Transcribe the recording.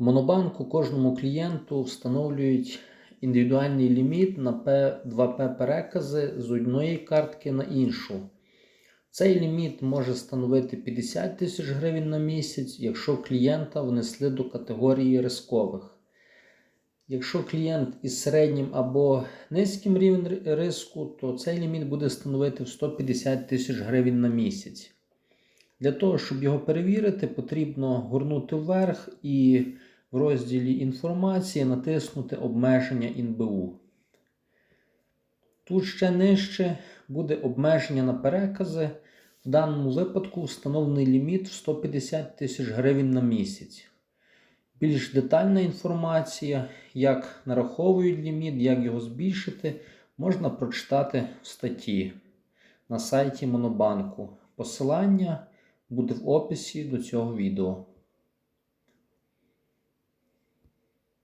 Монобанку кожному клієнту встановлюють індивідуальний ліміт на P2P перекази з одної картки на іншу. Цей ліміт може становити 50 тисяч гривень на місяць, якщо клієнта внесли до категорії рискових. Якщо клієнт із середнім або низьким рівнем риску, то цей ліміт буде становити 150 тисяч гривень на місяць. Для того, щоб його перевірити, потрібно горнути вверх і в розділі інформації натиснути обмеження ІНБУ. Тут ще нижче буде обмеження на перекази. В даному випадку встановлений ліміт в 150 тисяч гривень на місяць. Більш детальна інформація, як нараховують ліміт, як його збільшити, можна прочитати в статті на сайті Монобанку. Посилання буде в описі до цього відео.